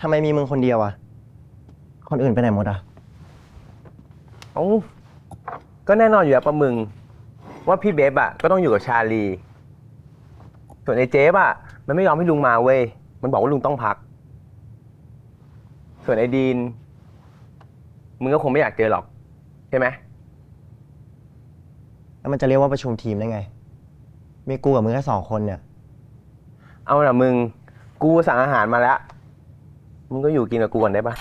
ทำไมมีมึงคนเดียวอะคนอื่นไปไหนหมดอะเอ้าก็แน่นอนอยู่แล้วปะมึง ว่าพี่เบฟอะก็ต้องอยู่กับชาลี ส่วนไอ้เจ๊บอะมันไม่ยอมให้ลุงมาเว้ย มันบอกว่าลุงต้องพัก ส่วนไอ้ดีน มึงก็คงไม่อยากเจอหรอก ใช่ไหม แล้วมันจะเรียกว่าประชุมทีมได้ไง มีกูกับมึงแค่สองคนเนี่ย เอาล่ะมึง กูสั่งอาหารมาแล้ว มึงก็อยู่กินกับกูก่อนได้ปะ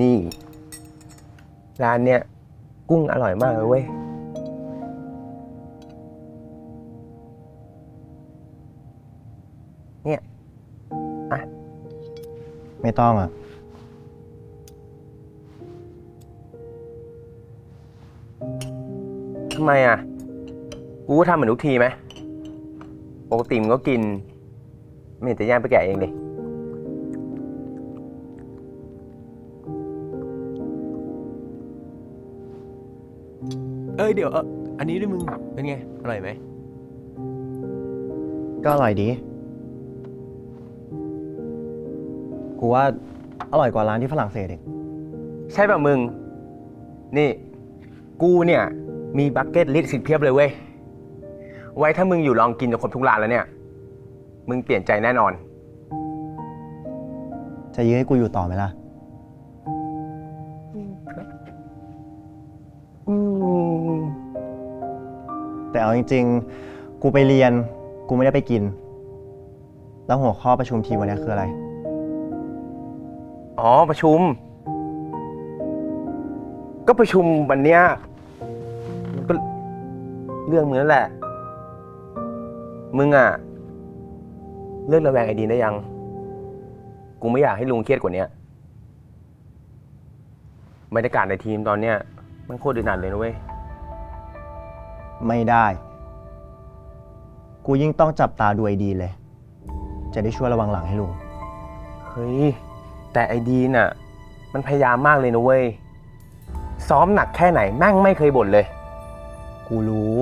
นี่ ร้านเนี้ยกุ้งอร่อยมากเลยเว้ย เนี่ยอะไม่ต้องอะทำไมอะ กูก็ทำเหมือนทุกทีไหม ปกติมึงก็กิน ไม่เห็นจะย่างไปแกะเองดิเอ้ยเดี๋ยวเอออันนี้ด้วยมึง เป็นไง อร่อยไหม ก็อร่อยดี กูว่าอร่อยกว่าร้านที่ฝรั่งเศสอีกใช่ป่ะมึง นี่ กูเนี่ย มีบักเก็ตลิสต์สิทธิ์เพียบเลยเว้ย ไว้ถ้ามึงอยู่ลองกินจนครบทุกร้านแล้วเนี่ย มึงเปลี่ยนใจแน่นอน จะยื้อให้กูอยู่ต่อไหมล่ะอืมแต่เอาจริง ๆ กูไปเรียน กูไม่ได้ไปกิน แล้วหัวข้อประชุมทีมวันนี้คืออะไร อ๋อประชุม ก็ประชุมวันเนี้ยมันก็เรื่องมึงนั่นแหละ มึงอะเลิกระแวงไอ้ดีนได้ยัง กูไม่อยากให้ลุงเครียดกว่าเนี้ยบรรยากาศในทีมตอนเนี้ยมันโคตรดืดหนัดเลยนะเว้ย ไม่ได้ กูยิ่งต้องจับตาดูไอดีเลย จะได้ช่วยระวังหลังให้ลุง เฮ้ย แต่ไอ้ดีนอะ มันพยายามมากเลยนะเว้ย ซ้อมหนักแค่ไหนแม่งไม่เคยบ่นเลย กูรู้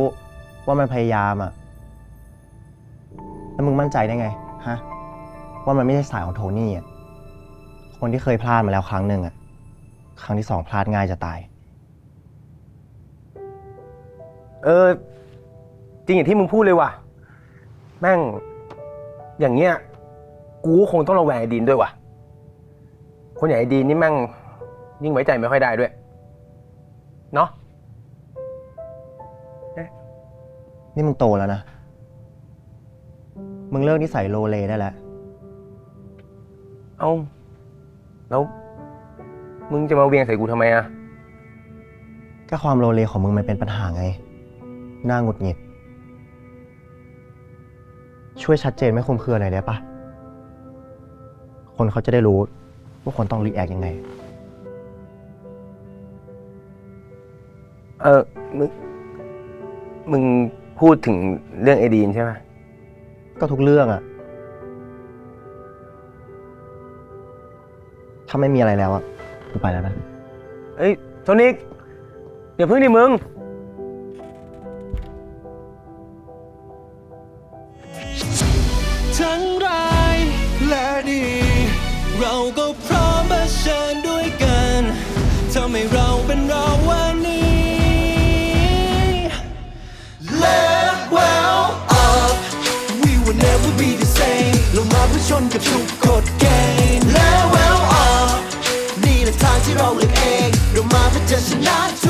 ว่ามันพยายามอะ แล้วมึงมั่นใจได้ไงฮะว่ามันไม่ใช่สายของโทนี่อะคนที่เคยพลาดมาแล้วครั้งหนึ่งอะครั้งที่สองพลาดง่ายจะตาย เออ จริงอย่างที่มึงพูดเลยว่ะ แม่ง อย่างเงี้ย กูก็คงต้องระแวงไอ้ดีนด้วยว่ะ คนอย่างไอ้ดีนนี่แม่งยิ่งไว้ใจไม่ค่อยได้ด้วย เนาะ นี่มึงโตแล้วนะ มึงเลิกนิสัยโลเลได้แล้ว เอาแล้ว มึงจะมาเวียงใส่กูทำไมอะก็ความโลเลของมึงมันเป็นปัญหาไง น่าหงุดหงิด ช่วยชัดเจนไม่คลุมเครือหน่อยได้ปะ คนเขาจะได้รู้ ว่าคนต้องรีแอคยังไง เออ มึง มึงพูดถึงเรื่องไอ้ดีนใช่ไหม ก็ทุกเรื่องอะถ้าไม่มีอะไรแล้วอะกูไปแล้วนะ เอ้ยโทนิกเดี๋ยวพึ่งดิมึง ทั้งร้ ชนกับทุกกฎเกณฑ์ Let well up นี่แหละทางที่เราเลือกเอง เรามาเพื่อจะชนะทุ